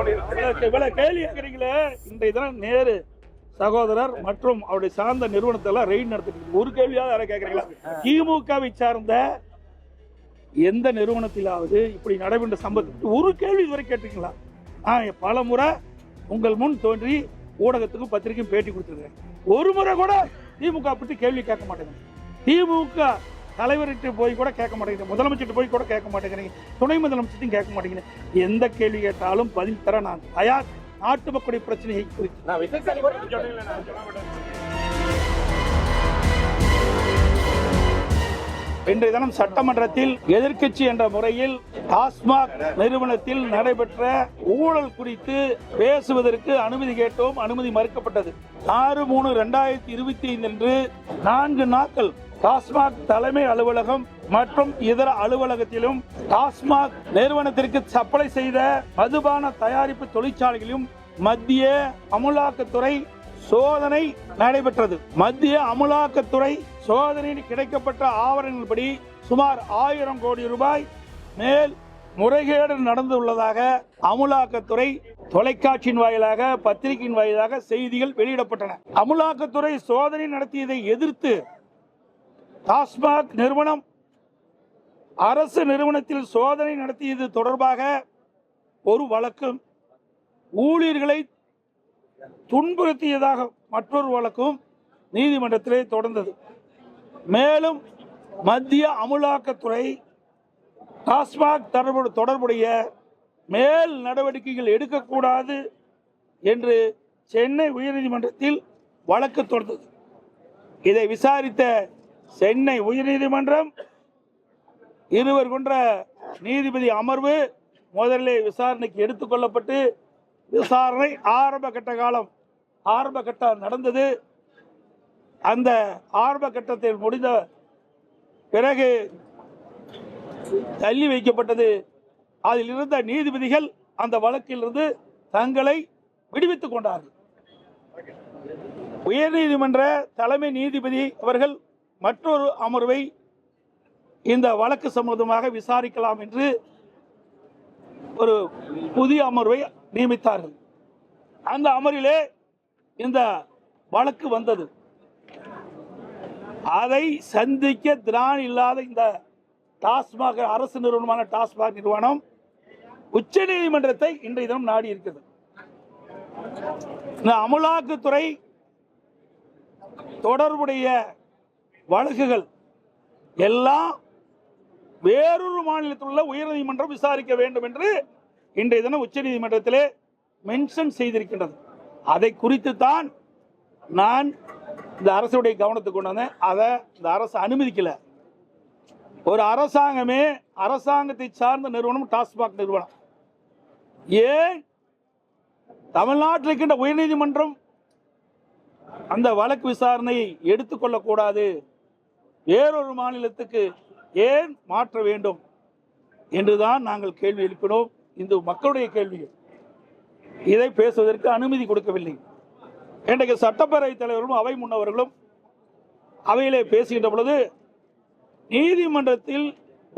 இவ்வளவு கேள்வி கேட்குறீங்களே இந்த தினம் நேரு சகோதரர் மற்றும் அவருடைய சார்ந்த நிறுவனத்தை எல்லாம் ரெய்ட் நடத்திட்டு ஒரு கேள்வியாவது யாரை கேட்குறீங்களா திமுகவை சார்ந்த எந்த நிறுவனத்திலாவது இப்படி நடைபெற்ற சம்பவத்துக்கு ஒரு கேள்வி இதுவரை கேட்டிருக்கீங்களா? நான் பல முறை உங்கள் முன் தோன்றி ஊடகத்துக்கும் பத்திரிக்கையும் பேட்டி கொடுத்துருக்கேன் ஒரு முறை கூட திமுக பற்றி கேள்வி கேட்க மாட்டேங்க. திமுக தலைவர்கிட்ட போய் கூட கேட்க மாட்டேங்கிறீங்க முதலமைச்சர்கிட்ட போய் கூட கேட்க மாட்டேங்கிறீங்க துணை முதலமைச்சர்ட்டையும் கேட்க மாட்டேங்கிறீங்க எந்த கேள்வி கேட்டாலும் பதில் தர நான் தயார். நாட்டு மக்களுடைய பிரச்சனையை குறித்து. இன்றைய தினம் சட்டமன்றத்தில் எதிர்க்கட்சி என்ற முறையில் டாஸ்மாக் நிறுவனத்தில் நடைபெற்ற ஊழல் குறித்து பேசுவதற்கு அனுமதி கேட்டோம். அனுமதி மறுக்கப்பட்டது. ஆறு மூணு ரெண்டாயிரத்தி இருபத்தி ஐந்து அன்று நான்கு நாட்கள் டாஸ்மாக் தலைமை அலுவலகம் மற்றும் இதர அலுவலகத்திலும் டாஸ்மாக் நிறுவனத்திற்கு சப்ளை செய்த மதுபான தயாரிப்பு தொழிற்சாலைகளிலும் மத்திய அமுலாக்கத்துறை சோதனை நடைபெற்றது. மத்திய அமுலாக்கத்துறை சோதனையில் கிடைக்கப்பட்ட ஆவணங்களின்படி சுமார் ஆயிரம் கோடி ரூபாய் மேல் முறைகேடு நடந்துள்ளதாக அமுலாக்கத்துறை தொலைக்காட்சியின் வாயிலாக பத்திரிகையின் வாயிலாக செய்திகள் வெளியிடப்பட்டன. அமுலாக்கத்துறை சோதனை நடத்தியதை எதிர்த்து டாஸ்மாக் நிறுவனம் அரசு நிறுவனத்தில் சோதனை நடத்தியது தொடர்பாக ஒரு வழக்கும் ஊழியர்களை துன்புறுத்தியதாக மற்றொரு வழக்கும் நீதிமன்றத்திலே தொடர்ந்தது. மேலும் மத்திய அமுலாக்கத்துறை டாஸ்மாக் தொடர்பு தொடர்புடைய மேல் நடவடிக்கைகள் எடுக்கக்கூடாது என்று சென்னை உயர்நீதிமன்றத்தில் வழக்கு தொடர்ந்தது இதை விசாரித்த சென்னை உயர்நீதிமன்றம் இருவர் கொண்ட நீதிபதி அமர்வு முதலில் விசாரணைக்கு எடுத்துக்கொள்ளப்பட்டு விசாரணை ஆரம்ப கட்ட காலம் ஆரம்ப கட்டம் நடந்தது. அந்த ஆரம்ப கட்டத்தில் முடிந்த பிறகு தள்ளி வைக்கப்பட்டது. அதில் இருந்த நீதிபதிகள் அந்த வழக்கிலிருந்து தங்களை விடுவித்துக் கொண்டார்கள். உயர்நீதிமன்ற தலைமை நீதிபதி அவர்கள் மற்றொரு அமர்வை இந்த வழக்கு சம்பந்தமாக விசாரிக்கலாம் என்று ஒரு புதிய அமர்வை நியமித்தார்கள். அந்த அமர்விலே இந்த வழக்கு வந்தது. அதை சந்திக்க திராணி இல்லாத இந்த டாஸ்மாக அரசு நிறுவனமான டாஸ்மாக் நிறுவனம் உச்ச நீதிமன்றத்தை இன்றைய தினம் நாடி இருக்கிறது. இந்த அமலாக்கத்துறை தொடர்புடைய வழக்குகள் எல்லாம் வேறொரு மாநிலத்தில் உள்ள உயர்நீதிமன்றம் விசாரிக்க வேண்டும் என்று இன்றைய தினம் உச்சநீதிமன்றத்திலே மென்ஷன் செய்திருக்கின்றது. அதை குறித்து தான் நான் இந்த அரசுடைய கவனத்துக்கு கொண்டு வந்தேன். அதை இந்த அரசு அனுமதிக்கலை. ஒரு அரசாங்கமே அரசாங்கத்தை சார்ந்த நிறுவனம் டாஸ்மாக் நிறுவனம். ஏன்? தமிழ்நாட்டில் இருக்கின்ற உயர்நீதிமன்றம் அந்த வழக்கு விசாரணையை எடுத்துக்கொள்ளக்கூடாது. வேறொரு மாநிலத்துக்கு ஏன் மாற்ற வேண்டும் என்றுதான் நாங்கள் கேள்வி எழுப்பினோம். இந்த மக்களுடைய கேள்விகள் இதை பேசுவதற்கு அனுமதி கொடுக்கவில்லை. இன்றைக்கு சட்டப்பேரவைத் தலைவர்களும் அவை முன்னவர்களும் அவையிலே பேசுகின்ற பொழுது நீதிமன்றத்தில்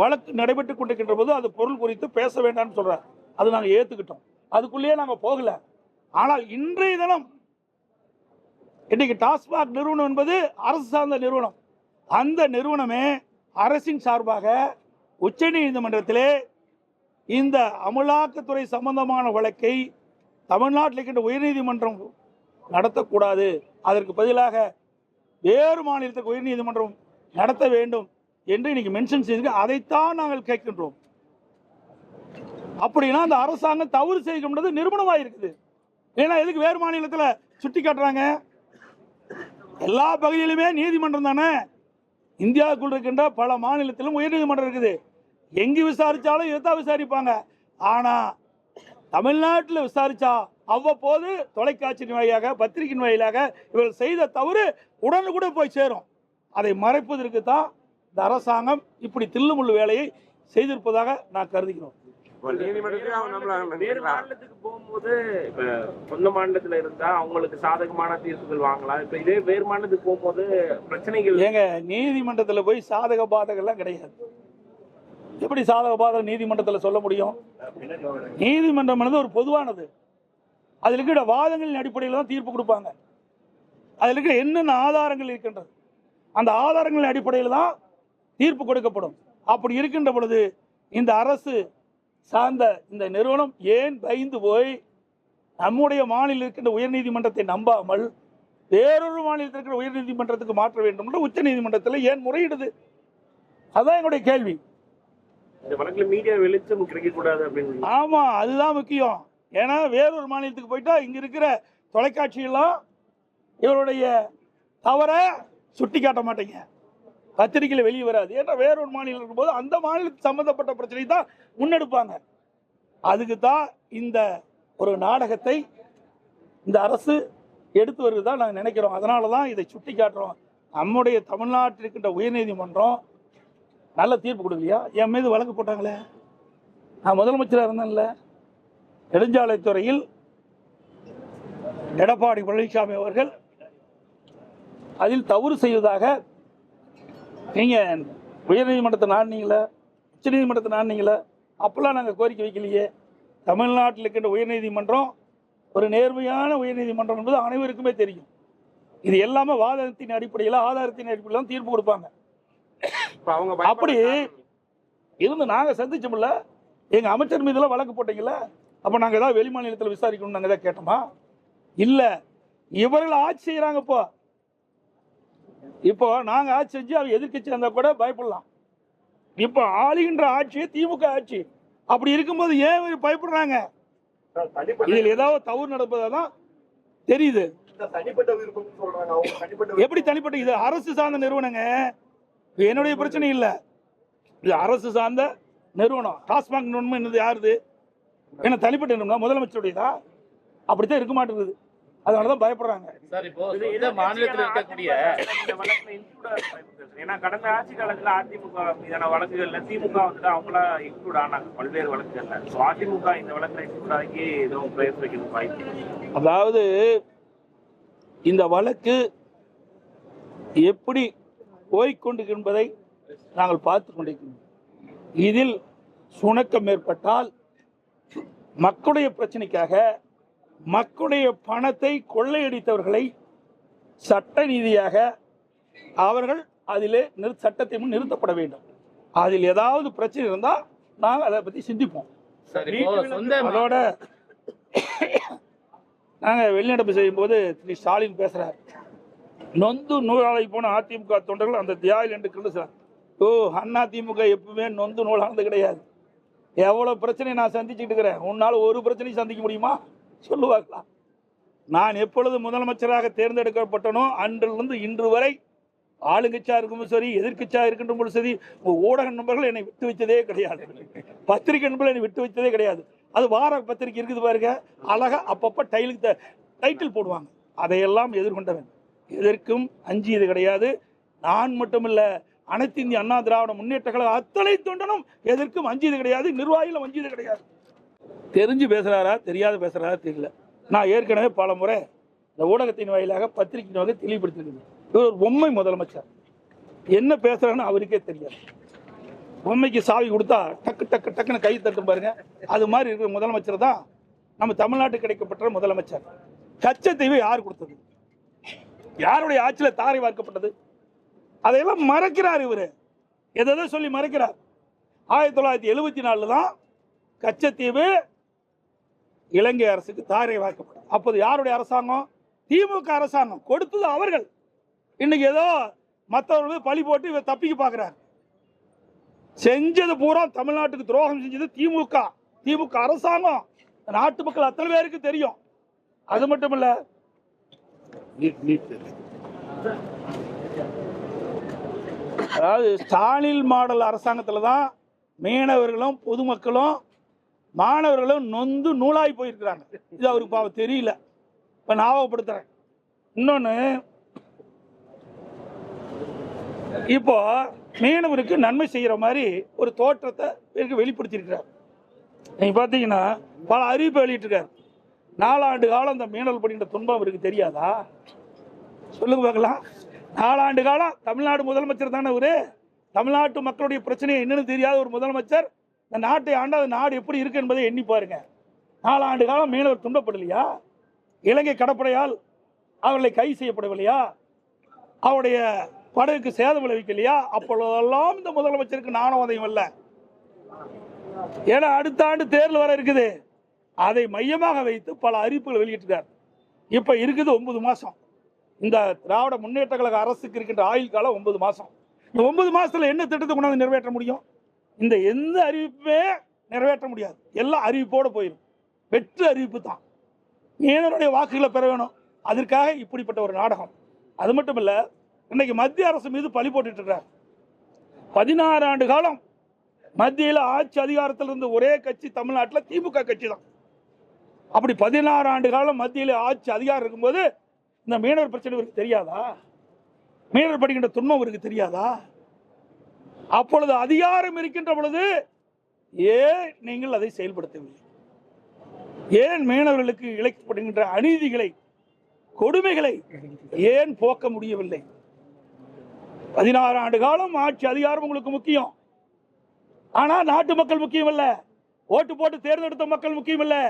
வழக்கு நடைபெற்றுக் கொண்டிருக்கின்ற போது அது பொருள் குறித்து பேச வேண்டாம்னு சொல்றார். அது நாங்கள் ஏத்துக்கிட்டோம். அதுக்குள்ளேயே நாங்கள் போகல. ஆனால் இன்றைய தினம் இன்னைக்கு டாஸ்மாக் நிறுவனம் என்பது அரசு சார்ந்த நிறுவனம். அந்த நிறுவனமே அரசின் சார்பாக உச்ச நீதிமன்றத்திலே இந்த அமலாக்கத்துறை சம்பந்தமான வழக்கை தமிழ்நாட்டில் இருக்கின்ற உயர்நீதிமன்றம் நடத்தக்கூடாது. அதற்கு பதிலாக வேறு மாநிலத்துக்கு உயர்நீதிமன்றம் நடத்த வேண்டும் என்று இன்னைக்கு மென்ஷன் செய்திருக்கு. அதைத்தான் நாங்கள் கேட்கின்றோம். அப்படின்னா அந்த அரசாங்கம் தவறு செய்கின்றது நிறுவனமாக இருக்குது ஏன்னா எதுக்கு வேறு மாநிலத்தில் சுட்டி காட்டுறாங்க எல்லா பகுதியிலுமே நீதிமன்றம் தானே? இந்தியாவுக்குள் இருக்கின்ற பல மாநிலத்திலும் உயர்நீதிமன்றம் இருக்குது. எங்கே விசாரித்தாலும் இதுதான் விசாரிப்பாங்க. ஆனால் தமிழ்நாட்டில் விசாரித்தா அவ்வப்போது தொலைக்காட்சியின் வாயிலாக பத்திரிகையின் வாயிலாக இவர்கள் செய்த தவறு உடனுக்குடன் போய் சேரும். அதை மறைப்பதற்கு தான் இந்த அரசாங்கம் இப்படி தில்லுமுள்ளு வேலையை செய்திருப்பதாக நான் கருதுகிறோம். நீதிமன்றத்திலே அவன் நம்மள வேறு மாநிலத்துக்கு போகும்போது இப்ப சொந்த மாநிலத்துல இருந்தா அவங்களுக்கு சாதகமான தீர்ப்புகள் வாங்கலாம். இப்ப இதே வேறு மாநிலத்துக்கு போகும்போது பிரச்சனைகள் ஏங்க நீதிமன்றத்தில் போய் சாதக பாதகம்லாம் கிடையாது. எப்படி சாதக பாதக நீதிமன்றத்தில் சொல்ல முடியும்? நீதிமன்றம் ஒரு பொதுவானது. அதில் இருக்கிற வாதங்களின் அடிப்படையில் தான் தீர்ப்பு கொடுப்பாங்க. அதில் இருக்கிற என்னென்ன ஆதாரங்கள் இருக்கின்றது அந்த ஆதாரங்களின் அடிப்படையில் தான் தீர்ப்பு கொடுக்கப்படும். அப்படி இருக்கின்ற பொழுது இந்த அரசு சார்ந்த இந்த நிறுவனம் ஏன் பயந்து போய் நம்முடைய மாநிலம் இருக்கின்ற உயர்நீதிமன்றத்தை நம்பாமல் வேறொரு மாநிலத்தில் இருக்கிற உயர்நீதிமன்றத்துக்கு மாற்ற வேண்டும் என்று உச்சநீதிமன்றத்தில் ஏன் முறையிடுது? அதான் எங்களுடைய கேள்வி. ஆமா அதுதான் முக்கியம். ஏன்னா வேறொரு மாநிலத்துக்கு போயிட்டா இங்க இருக்கிற தொலைக்காட்சியெல்லாம் இவருடைய தவற சுட்டி காட்ட மாட்டீங்க. பத்திரிகையில் வெளியே வராது. ஏன்னா வேறொரு மாநிலம் இருக்கும்போது அந்த மாநிலத்துக்கு சம்மந்தப்பட்ட பிரச்சனை தான் முன்னெடுப்பாங்க. அதுக்கு தான் இந்த ஒரு நாடகத்தை இந்த அரசு எடுத்து வருவதாக நாங்கள் நினைக்கிறோம். அதனால தான் இதை சுட்டி காட்டுறோம். நம்முடைய தமிழ்நாட்டில் இருக்கின்ற உயர்நீதிமன்றம் நல்ல தீர்ப்பு கொடுக்கலையா? என் மீது வழக்கு போட்டாங்களே? நான் முதலமைச்சராக இருந்தேன்ல. நெடுஞ்சாலைத்துறையில் எடப்பாடி பழனிசாமி அவர்கள் அதில் தவறு செய்வதாக நீங்க உயர்நீதிமன்றத்தை நாடினீங்களே உச்சநீதிமன்றத்தை நாடினீங்களே அப்பெல்லாம் நாங்கள் கோரிக்கை வைக்கலையே. தமிழ்நாட்டில் இருக்கின்ற உயர்நீதிமன்றம் ஒரு நேர்மையான உயர்நீதிமன்றம் என்பது அனைவருக்குமே தெரியும். இது எல்லாமே வாதத்தின் அடிப்படையில் ஆதாரத்தின் அடிப்படையில் தான் தீர்ப்பு கொடுப்பாங்க. அவங்க அப்படி. இருந்து நாங்கள் சந்திச்சோம்ல எங்கள் அமைச்சர் மீதெல்லாம் வழக்கு போட்டீங்கல்ல அப்போ நாங்கள் ஏதாவது வெளி மாநிலத்தில் விசாரிக்கணும்னு நாங்கள் ஏதாவது கேட்டோமா? இல்லை. இவர்கள் ஆட்சி செய்கிறாங்க இப்போ நாங்கள் ஆட்சி செஞ்சு அவங்க எதிர்க்கட்சி இருந்தால் கூட பயப்படலாம். இப்போ ஆளுகின்ற ஆட்சி திமுக ஆட்சி. அப்படி இருக்கும்போது ஏன் பயப்படுறாங்க? இதில் ஏதாவது தவறு நடப்பதாக தான் தெரியுது. எப்படி தனிப்பட்ட இது அரசு சார்ந்த நிறுவனங்க. என்னுடைய பிரச்சனை இல்லை. இது அரசு சார்ந்த நிறுவனம். டாஸ்மாக் நிறுவனம் என்னது யாருது? என்ன தனிப்பட்ட நிறுவனம் முதலமைச்சருடையதா? அப்படித்தான் இருக்க மாட்டேங்குது. அதனால தான் பயப்படுறாங்க சார் இப்போ எதிர்க்கட்சியான மாநிலத்தில் இருக்கக்கூடிய இந்த. ஏன்னா கடந்த ஆட்சி காலத்துல அதிமுக மீதான வழக்குகள்ல திமுக வந்துட்டு அவங்களா இன்க்ளூட் ஆனாங்க பல்வேறு வழக்குகள்ல So அதிமுக இந்த வழக்குல இன்க்ளூட் ஆகி எதுவும் வாய்ப்பு இல்லை. அதாவது இந்த வழக்கு எப்படி போய்க்கொண்டு என்பதை நாங்கள் பார்த்து கொண்டிருக்கிறோம் இதில் சுணக்கம் ஏற்பட்டால் மக்களுடைய பிரச்சனைக்காக மக்களுடைய பணத்தை கொள்ளையடித்தவர்களை சட்ட ரீதியாக அவர்கள் அதிலே நிறு சட்டத்தை முன் நிறுத்தப்பட வேண்டும். அதில் ஏதாவது பிரச்சனை இருந்தால் நாங்கள் அதை பற்றி சிந்திப்போம். அதோட நாங்கள் வெளிநடப்பு செய்யும்போது திரு ஸ்டாலின் பேசுகிறார் நொந்து நூலாளி போன அதிமுக தொண்டர்கள் அந்த தியாகில் என்று கிருந்துசார் ஓ அண்ணா திமுக எப்பவுமே நொந்து நூலானது கிடையாது. எவ்வளோ பிரச்சனை நான் சந்திச்சுட்டு இருக்கிறேன். உன்னால் ஒரு பிரச்சனையும் சந்திக்க முடியுமா? சொல்லுவாங்களா நான் எப்பொழுது முதலமைச்சராக தேர்ந்தெடுக்கப்பட்டனோ அன்றிலிருந்து இன்று வரை ஆளுங்கட்சியாக இருக்கும் சரி எதிர்கட்சியாக இருக்கின்ற சரி ஊடக நண்பர்கள் என்னை விட்டு வச்சதே கிடையாது. பத்திரிகை நண்பர்கள் என்னை விட்டு வச்சதே கிடையாது. அது வார பத்திரிகை இருக்குது பாருங்க. அழகா அப்பப்போ டைலுக்கு த- டைட்டில் போடுவாங்க. அதையெல்லாம் எதிர்கொண்டவன். எதற்கும் அஞ்சியது கிடையாது. நான் மட்டுமல்ல அனைத்து இந்திய அண்ணா திராவிட முன்னேற்ற கழக அத்தனை தொண்டனும் எதற்கும் அஞ்சியது கிடையாது. நிர்வாகிகளும் அஞ்சியது கிடையாது. தெரிஞ்சு பேசுகிறாரா தெரியாத பேசுகிறாரா தெரியல. நான் ஏற்கனவே பல முறை இந்த ஊடகத்தின் வாயிலாக பத்திரிகையின் வாயிலாக தெளிவுபடுத்திருக்கேன் இவர் ஒரு பொம்மை முதலமைச்சர். என்ன பேசுறான்னு அவருக்கே தெரியாது. பொம்மைக்கு சாவி கொடுத்தா டக்கு டக்கு டக்குன்னு கை தட்டும் பாருங்க. அது மாதிரி இருக்கிற முதலமைச்சர் தான் நம்ம தமிழ்நாட்டுக்கு கிடைக்கப்பட்ட முதலமைச்சர். கச்சத்தீவு யார் கொடுத்தது? யாருடைய ஆட்சியில் தாரை வார்க்கப்பட்டது? அதையெல்லாம் மறக்கிறார் இவர். எதை சொல்லி மறைக்கிறார். ஆயிரத்தி தொள்ளாயிரத்தி எழுபத்தி நாலில் தான் கச்சத்தீவு இலங்கை அரசுக்கு தாரை வார்க்கப்பட்டது அப்போது யாருடைய அரசாங்கம்? திமுக அரசாங்கம். கொடுத்தது அவர்கள். இன்னைக்கு ஏதோ மற்றவர்கள் பழி போட்டு இவர் தப்பிக்க பார்க்குறாரு செஞ்சது பூரா தமிழ்நாட்டுக்கு துரோகம் செஞ்சது திமுக. திமுக அரசாங்கம். நாட்டு மக்கள் அத்தனை பேருக்கு தெரியும். அது மட்டும் இல்ல அதாவது ஸ்டாலின் மாடல் அரசாங்கத்தில் தான் மீனவர்களும் பொதுமக்களும் மாணவர்களும் நொந்து நூலாகி போயிருக்கிறாங்க. இது அவருக்கு பாவம் தெரியல. இப்போ ஞாபகப்படுத்துகிறேன் இன்னொன்று இப்போ மீனவருக்கு நன்மை செய்கிற மாதிரி ஒரு தோற்றத்தை இவருக்கு வெளிப்படுத்தியிருக்கிறார். நீங்கள் பார்த்தீங்கன்னா பல அறிவிப்பு வெளியிட்டிருக்கார். நாலாண்டு காலம் அந்த மீனவர் படுகின்ற துன்பம் அவருக்கு தெரியாதா? சொல்லுங்க பார்க்கலாம். நாலாண்டு காலம் தமிழ்நாடு முதலமைச்சர் தானே இவரு தமிழ்நாட்டு மக்களுடைய பிரச்சனை என்னன்னு தெரியாத ஒரு முதலமைச்சர் இந்த நாட்டை ஆண்ட அந்த நாடு எப்படி இருக்கு என்பதை எண்ணி பாருங்க. நாலாண்டு காலம் மீனவர் துன்பப்படலையா? இலங்கை கடற்படையால் அவர்களை கைது செய்யப்படவில்லையா? அவருடைய படகுக்கு சேதம் விளைவிக்கலையா? அப்பொழுதெல்லாம் இந்த முதலமைச்சருக்கு நாணவதையும் அல்ல ஏன்னா அடுத்த ஆண்டு தேர்தல் வர இருக்குது. அதை மையமாக வைத்து பல அறிவிப்புகள் வெளியிட்டிருக்கார். இப்போ இருக்குது ஒன்பது மாதம் இந்த திராவிட முன்னேற்ற கழக அரசுக்கு இருக்கின்ற ஆயுள் காலம் ஒன்பது மாதம் இந்த ஒன்பது மாதத்தில் என்ன திட்டத்தை கொண்டாந்து நிறைவேற்ற முடியும்? இந்த எந்த அறிவிப்புமே நிறைவேற்ற முடியாது. எல்லாம் அறிவிப்போடு போயிடும் வெற்று அறிவிப்பு தான். மீனவருடைய வாக்குகளை பெற வேணும். அதற்காக இப்படிப்பட்ட ஒரு நாடகம். அது மட்டும் இல்லை இன்னைக்கு மத்திய அரசு மீது பழி போட்டுட்டுருக்கார் பதினாறு ஆண்டு காலம் மத்தியில் ஆட்சி அதிகாரத்தில் இருந்த ஒரே கட்சி தமிழ்நாட்டில் திமுக கட்சி தான். அப்படி பதினாறு ஆண்டு காலம் மத்தியில் ஆட்சி அதிகாரம் இருக்கும்போது இந்த மீனவர் பிரச்சனை இவருக்கு தெரியாதா? மீனவர் படிக்கின்ற துன்பம் இவருக்கு தெரியாதா? அப்பொழுது அதிகாரம் இருக்கின்ற பொழுது ஏன் நீங்கள் அதை செயல்படுத்தவில்லை? ஏன் மீனவர்களுக்கு இழைக்கப்படுகின்ற அநீதிகளை கொடுமைகளை ஏன் போக்க முடியவில்லை? பதினாறு ஆண்டு காலம் ஆட்சி அதிகாரம் உங்களுக்கு முக்கியம். ஆனால் நாட்டு மக்கள் முக்கியம் இல்லை ஓட்டு போட்டு தேர்ந்தெடுத்த மக்கள் முக்கியம் இல்லை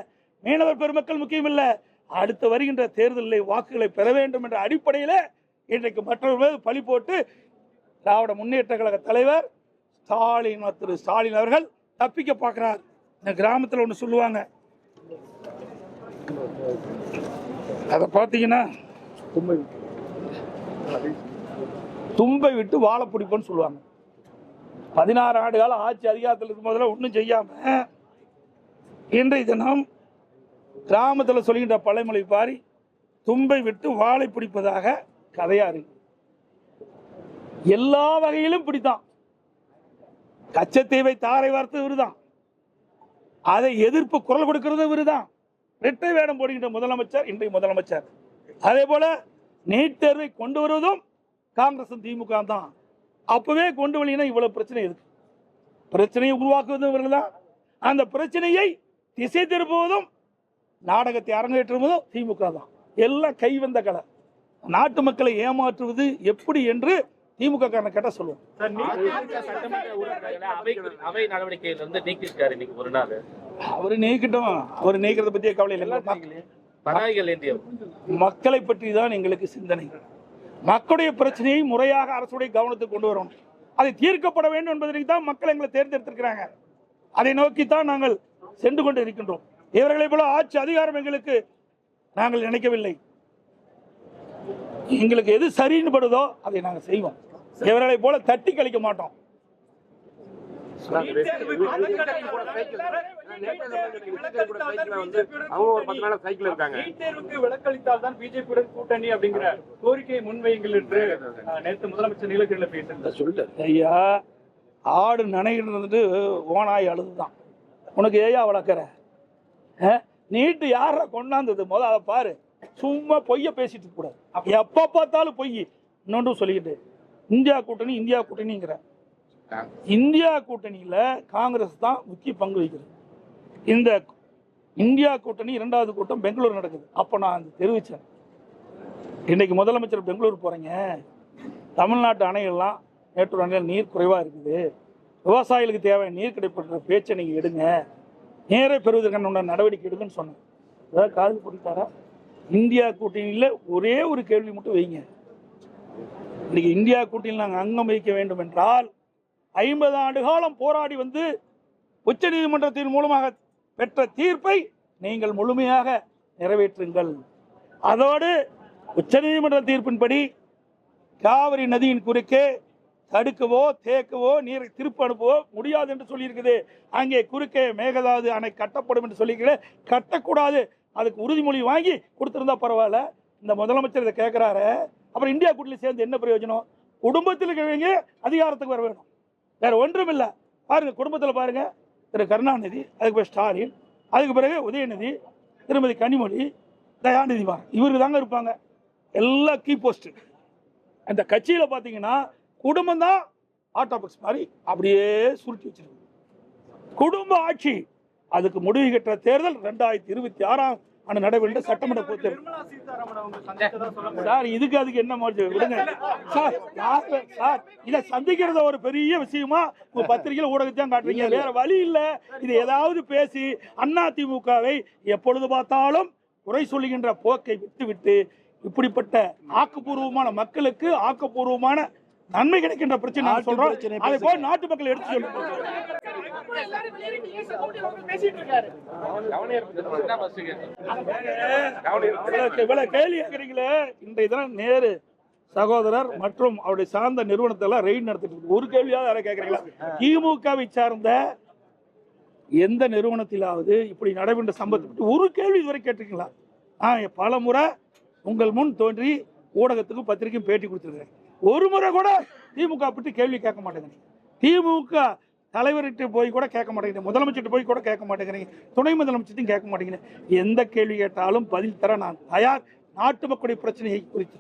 மீனவர் பெருமக்கள் முக்கியம் இல்லை அடுத்து வருகின்ற தேர்தலில் வாக்குகளை பெற வேண்டும் என்ற அடிப்படையில் இன்றைக்கு மற்றவர்கள் பழி போட்டு திராவிட முன்னேற்ற கழக தலைவர் ஸ்டாலின் திரு ஸ்டாலின் அவர்கள் தப்பிக்க பார்க்கிறார். இந்த கிராமத்தில் ஒன்று சொல்லுவாங்க. அதை பார்த்தீங்கன்னா தும்பை விட்டு. வாழை பிடிப்போன்னு சொல்லுவாங்க. பதினாறு ஆண்டு காலம் ஆட்சி அதிகாரத்தில் இருக்கும் போதில் ஒன்றும் செய்யாம இன்றைய தினம் கிராமத்தில் சொல்கின்ற பழைமொழி பாரி தும்பை விட்டு வாழை பிடிப்பதாக கதையா இருக்கு. எல்லா வகையிலும் பிடித்தான் கச்சத்தீவை தாரை வார்த்து இவருதான் அதை எதிர்ப்பு குரல் கொடுக்கிறது இவருதான் இரட்டை வேடம் போடுகின்ற முதலமைச்சர் இன்றைய முதலமைச்சர். அதே போல நீட் தேர்வை கொண்டு வருவதும் காங்கிரசும் திமுக தான். அப்பவே கொண்டு வரலைன்னா இவ்வளவு பிரச்சனை இருக்கு பிரச்சனையை உருவாக்குவதும் இவர்கள் தான் அந்த பிரச்சனையை திசை திருப்புவதும் நாடகத்தை அரங்கேற்றுவதும் திமுக தான். எல்லாம் கைவந்த கலை. நாட்டு மக்களை ஏமாற்றுவது எப்படி என்று திமுக காரனை கேட்டா சொல்லுவோம் அவை அவை நடவடிக்கையில இருந்து நீக்கிருக்காரு இன்னைக்கு ஒரு நாள். அவரு நீக்கட்டும். அவர் நீக்கிறத பத்தியே கவலை இல்லை மக்களை பற்றி தான் எங்களுக்கு சிந்தனை. மக்களுடைய பிரச்சனையை முறையாக அரசுடைய கவனத்துக்கு கொண்டு வரணும். அதை தீர்க்கப்பட வேண்டும் என்பதற்கு தான் மக்கள் எங்களை தேர்ந்தெடுத்திருக்கிறாங்க. அதை நோக்கி தான் நாங்கள் சென்று கொண்டு இருக்கின்றோம். இவர்களை போல ஆட்சி அதிகாரம் எங்களுக்கு நாங்கள் நினைக்கவில்லை. எங்களுக்கு எது சரின்னு படுதோ அதை நாங்கள் செய்வோம். இவர்களை போல தட்டி கழிக்க மாட்டோம். அவங்க ஒரு பத்து நாளா சைக்கிள் இருக்காங்க நீட் தேர்வுக்கு விலக்களித்தால் தான் பிஜேபியுடன் கூட்டணி அப்படிங்கிற கோரிக்கையை முன்வையுங்கள் என்று நேத்து முதலமைச்சர் நீலகிரியில பேசியிருந்தார். ஐயா ஆடு நனைகிட்டு இருந்துட்டு ஓனாய் அழுதுதான். உனக்கு ஏயா வளர்க்குற? நீட்டு யார கொண்டாந்தது? முத அதை பாரு. சும்மா பொய்ய பேசிட்டு இருக்க கூடாது. எப்ப பார்த்தாலும் பொய். இன்னொன்றும் சொல்லிக்கிட்டு இந்தியா கூட்டணி இந்தியா கூட்டணிங்கிற. இந்தியா கூட்டணியில் காங்கிரஸ் தான் முக்கிய பங்கு வகிக்கிறது இந்த இந்தியா கூட்டணி இரண்டாவது கூட்டம் பெங்களூர் நடக்குது. அப்போ நான் அந்த தெரிவித்தேன் இன்னைக்கு முதலமைச்சர் பெங்களூர் போகிறீங்க தமிழ்நாட்டு அணைகள்லாம் மேட்டூர் அணையில் நீர் குறைவாக இருக்குது. விவசாயிகளுக்கு தேவையான நீர் கிடைப்படுற பேச்சை நீங்கள் எடுங்க. நேரே பெறுவதற்கான உண்டான நடவடிக்கை எடுங்கன்னு சொன்னேன். ஏதாவது காது போட்டுட்டாரா இந்தியா கூட்டணியில் ஒரே ஒரு கேள்வி மட்டும் வைங்க. இன்னைக்கு இந்தியா கூட்டணியில் நாங்கள் அங்கம் வகிக்க வேண்டும் என்றால் ஐம்பது ஆண்டு காலம் போராடி வந்து உச்சநீதிமன்றத்தின் மூலமாக பெற்ற தீர்ப்பை நீங்கள் முழுமையாக நிறைவேற்றுங்கள். அதோடு உச்சநீதிமன்ற தீர்ப்பின்படி காவிரி நதியின் குறுக்கே தடுக்கவோ தேக்கவோ நீரை திருப்பி அனுப்பவோ முடியாது என்று சொல்லியிருக்குது. அங்கே குறுக்கே மேகதாது அணை கட்டப்படும் என்று சொல்லியிருக்கிறேன் கட்டக்கூடாது. அதுக்கு உறுதிமொழி வாங்கி கொடுத்துருந்தா பரவாயில்ல. இந்த முதலமைச்சர் இதை கேட்குறாரு அப்புறம் இந்தியா கூட்டில் சேர்ந்து என்ன பிரயோஜனம்? குடும்பத்தில் இருக்கிறவங்க அதிகாரத்துக்கு வர வேணும். வேறு ஒன்றும் இல்லை பாருங்கள் குடும்பத்தில் பாருங்க. திரு கருணாநிதி அதுக்கு பிறகு ஸ்டாலின் அதுக்கு பிறகு உதயநிதி திருமதி கனிமொழி தயாநிதி மாறன் இவருக்கு தாங்க இருப்பாங்க. எல்லா கீ போஸ்ட்டு அந்த கட்சியில் பார்த்தீங்கன்னா குடும்பம் தான் ஆட்டோபிக்ஸ் மாதிரி அப்படியே சுருட்டி வச்சிருக்கு. குடும்ப ஆட்சி அதுக்கு முடிவு கட்டுற தேர்தல் ரெண்டாயிரத்தி இருபத்தி ஆறாம் அந்த நடைபெற்ற சட்டமன்ற சொல்லப்படுது சார் இதுக்கு அதுக்கு என்ன மாற்று விடுங்க. சார் யாரு- சார் இதை சந்திக்கிறத ஒரு பெரிய விஷயமா உங்க பத்திரிகையில ஊடகத்தையும் காட்டுறீங்க. வேற வழி இல்ல. இது ஏதாவது பேசி அண்ணா திமுகவை எப்பொழுது பார்த்தாலும் குறை சொல்லுகின்ற போக்கை விட்டுவிட்டு இப்படிப்பட்ட ஆக்கப்பூர்வமான மக்களுக்கு ஆக்கப்பூர்வமான நன்மை கிடைக்கின்ற பிரச்சனை நான் சொல்றோம். அதை போய் நாட்டு மக்கள் எடுத்து சொல்லுங்க. கேள்வி கேட்கறீங்களே இன்றைய தினம் நேரு சகோதரர் மற்றும் அவருடைய சார்ந்த நிறுவனத்தெல்லாம் ரெய்டு நடத்திட்டு ஒரு கேள்வியாவது யாரை கேட்குறீங்களா? திமுகவை சார்ந்த எந்த நிறுவனத்திலாவது இப்படி நடைபெற்ற சம்பவத்தை பற்றி ஒரு கேள்வி இதுவரை கேட்டிருக்கீங்களா? ஆ பல முறை உங்கள் முன் தோன்றி ஊடகத்துக்கும் பத்திரிக்கையும் பேட்டி கொடுத்துருக்கேன் ஒரு முறை கூட திமுக பற்றி கேள்வி கேட்க மாட்டேங்க திமுக தலைவர்கிட்ட போய் கூட கேட்க மாட்டேங்கிறீங்க. முதலமைச்சர்கிட்ட போய் கூட கேட்க மாட்டேங்கிறீங்க. துணை முதலமைச்சர்ட்டையும் கேட்க மாட்டேங்கிறீங்க. எந்த கேள்வி கேட்டாலும் பதில் தர நான் தயார். நாட்டு மக்களுடைய பிரச்சனையை குறித்து.